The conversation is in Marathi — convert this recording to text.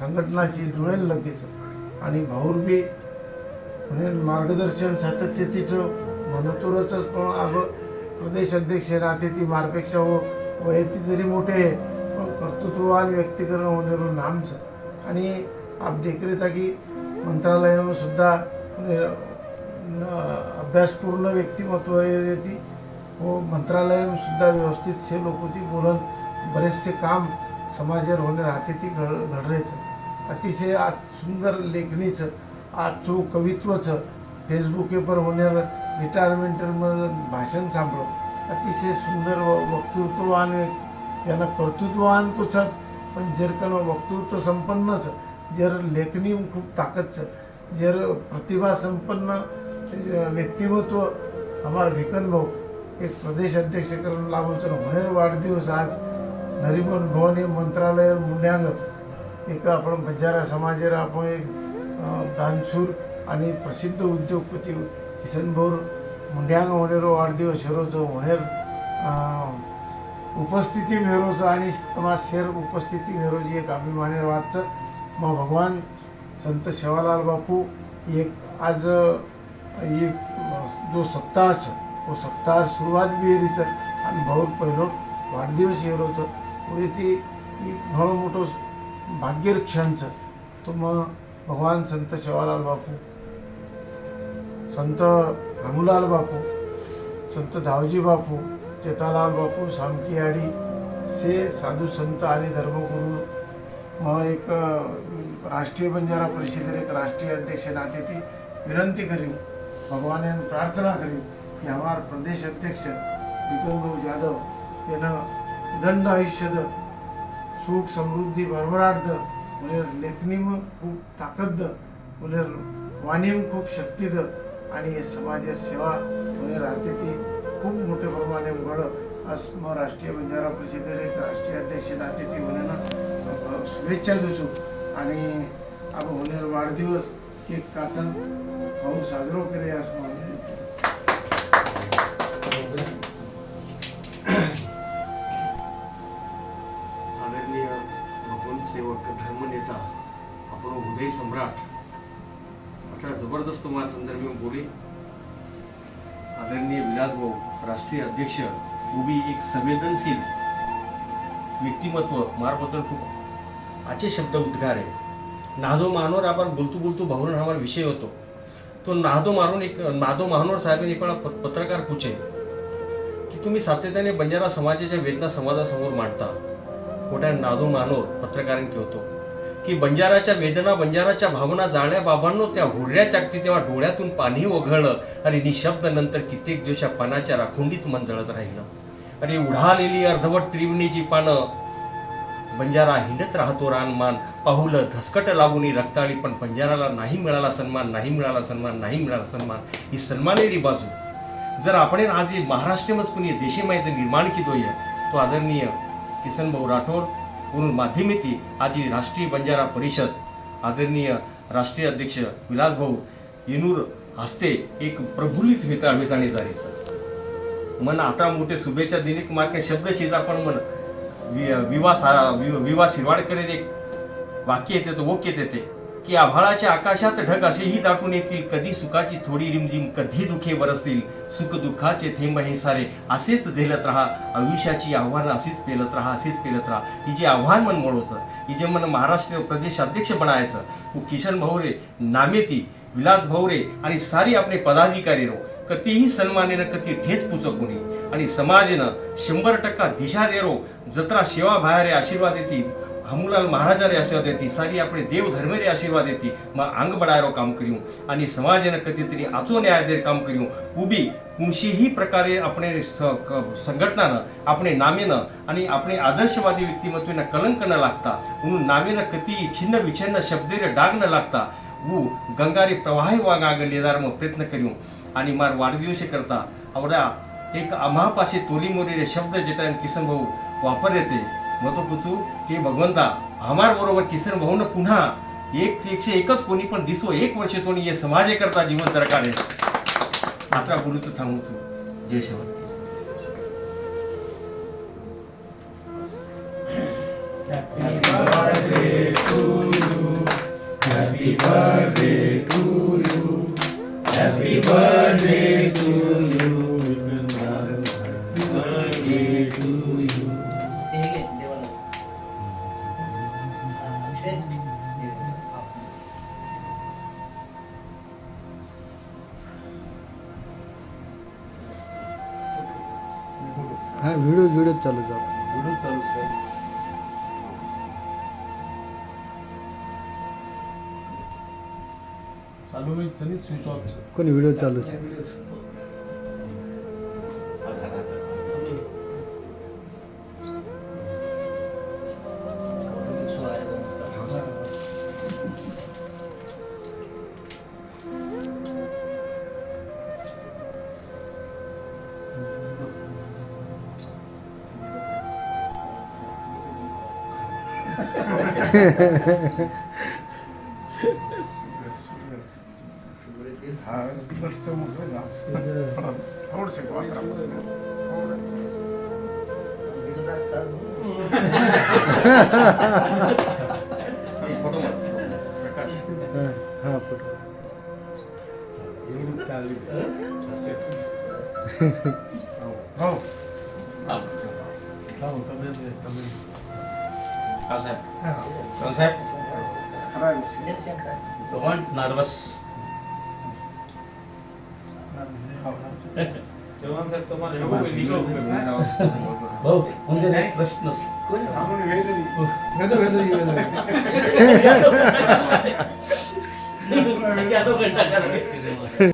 संघटनाची जुळेल लगेच. आणि भाऊरबी म्हणजे मार्गदर्शन सातत्य तिचं म्हणतोरच पण अगं प्रदेश अध्यक्ष राहते ती मारपेक्षा हो, हो वयती जरी मोठे आहे पण कर्तृत्ववान व्यक्तीकरण होण्यावर नामचं. आणि आप देखरेता की मंत्रालयामध्ये सुद्धा म्हणजे, अभ्यासपूर्ण व्यक्तिमत्व ती. हो, व मंत्रालयसुद्धा व्यवस्थित से लोक ती बोलून बरेचसे काम समाजावर होणे राहते ती घड घडरेचं. अतिशय आज सुंदर लेखणीचं आजचं कवित्वचं फेसबुकेपर होणार रिटायरमेंटमधलं भाषण सांभळं अतिशय सुंदर व वक्तृत्ववान त्यांना कर्तृत्ववान तोच पण जर का वक्तृत्व संपन्नच जर लेखणी खूप ताकदचं जर प्रतिभा संपन्न व्यक्तिमत्व हमार भिकन भाऊ एक प्रदेश अध्यक्ष करून लाभवचं होणार वाढदिवस आज नरिमन भवन हे मंत्रालय मुंड्यांगत एक आपण बंजारा समाजाला आपण एक दानशूर आणि प्रसिद्ध उद्योगपती किसनभोर मुंड्यांग होणेरो वाढदिवस हेरोचो होणेर उपस्थिती मेरोचं आणि तमाशेर उपस्थिती मेरोची एक अभिमानेर वाचचं मग भगवान संत शेवालाल बापू एक आज ये जो सप्ताह छ वो सप्ताह सुरुवात बी हेरीचं आणि भाऊ पहिलो वाढदिवस हेरोचं. पुढे ती एक घणो मोठो भाग्यर तो मग भगवान संत शेवालाल बापू संत रामूलाल बापू संत धावजी बापू चेतालाल बापू सामकीयाडी से साधू संत आणि धर्मगुरू मग एक राष्ट्रीय बंजारा परिषदेर एक राष्ट्रीय अध्यक्ष नाते ती विनंती करी भगवान प्रार्थना करी की हमार प्रदेश अध्यक्ष विक्रमभाऊ जाधव यानं दंड आयुष्यद सुख समृद्धी भरभराट द लेखनी लेखणीम खूप ताकद द वाणीम खूप शक्ती द आणि हे समाज सेवा म्हणजे राहते ती खूप मोठ्या प्रमाणे घड आज मग राष्ट्रीय बंजारा परिषदेचे राष्ट्रीय अध्यक्ष नाते ती होण्यानं शुभेच्छा देतो. आणि आपण होणार वाढदिवस केक काटन खाऊन साजरो करे असं माझे आता जबरदस्त मार संदर्भ में बोले. आदरणीय विलास भाऊ राष्ट्रीय अध्यक्ष उभी एक संवेदनशील व्यक्तिमत्व मारबद्दल खूप आचे शब्द उद्गार आहे. नादो मानोर आपण बोलतो बोलतो भावना हमारा विषय होतो. तो नादो मारून एक नादो महानोर साहेबांनी एक वेळा प- पत्रकार पूछे की तुम्ही सातत्याने बंजारा समाजाच्या वेदना समाजासमोर मांडता. मोठ्या नादो मानोर पत्रकारांनी होतो? की बंजाराच्या वेदना बंजाराच्या भावना जाळ्या बाबांनो त्या हुरड्या चाकती तेव्हा डोळ्यातून पाणी ओघळलं आणि निशब्द नंतर कित्येक दिवसा पानाच्या राखुंडीत मन जळत राहिलं. अरे उडालेली अर्धवट त्रिवणीची पानं बंजारा हिंडत राहतो रानमान पाहुलं धसकट लागून रक्ताळी पण बंजाराला नाही मिळाला सन्मान नाही मिळाला सन्मान नाही मिळाला सन्मान ही सन्मानेरी बाजू. जर आपण आज हे कुणी देशी माहिती निर्माण केलोय तो आदरणीय किसनभाऊ राठोड म्हणून माध्यमेती आज राष्ट्रीय बंजारा परिषद आदरणीय राष्ट्रीय अध्यक्ष विलासभाऊ येनूर हस्ते एक प्रफुल्लित वेता वेताणी जारीचं मन आता मोठे शुभेच्छा दिनिक मार्के शब्दचीज आपण मन. वि- विवा सा वि- विवा शिरवाडकर एक वाक्य येते तो ओके येते ते. की आभाळाच्या आकाशात ढग असेही दाटून येतील कधी सुखाची थोडी रिमझिम कधी दुखे बरसतील. सुख दुःखाचे थेंब हे सारे असेच झेलत राहा आयुष्याची आव्हानं असेच पेलत राहा असेच पेलत राहा. ही जे आव्हान मन मोडोचं ही जे मन महाराष्ट्र प्रदेश अध्यक्ष बनायचं वो किशन भाऊरे नामेती विलास भाऊरे आणि सारी आपले पदाधिकारी रो कतीही सन्मानेनं कती ठेच पुचक कोणी आणि समाजनं शंभर टक्का दिशा देरो जत्रा सेवा बाहेर आशीर्वाद हमूलाल महाराजा आशीर्वाद देती सारी अपने देव धर्म आशीर्वाद देती मैं अंग बड़ा काम करूँ आज समाज ने कति तरी आचो न्याय देर काम करूँ उबी कुणशी ही प्रकारे आपण संघटनानं आपणे नामेनं आणि आपणे आदर्शवादी व्यक्तिमत्वेनं कलंक न लागता म्हणून नामेनं कितीही छिन्न विछिन्न शब्देरे डाग न लागता ऊ गंगारी प्रवाही वाग आग लिहिदार मग प्रयत्न करू आणि मार वाढदिवशी करता आवडा एक अमहापाशी तोलीमोरी रे शब्द जेटायन किसन भाऊ वापर येते मग तो पूछू की भगवंता हमार बरोबर किसन भाऊन पुन्हा एक एकशे एकच कोणी पण दिसो एक वर्ष तोणी ये समाजे करता जीवन तरकाडे आता बोलू तर थांबू तू. जय शिवाय હા વીડિયો વીડિયો ચાલુ છે. વીડિયો ચાલુ છે. ચાલુ મેં સની સ્વિચ ઓફ છે. કોની વીડિયો ચાલુ છે? थोडंसं वाकडा पडलं. थोडं. फोटो मार. प्रकाश हा हा फोटो एवढी चालली. हो. हो. हो, कमी आहे, कमी आहे. हा साहेब हा. चला साहेब खरं आहे. डोंट नर्वस भाऊ म्हणजे नाही प्रश्नच आपण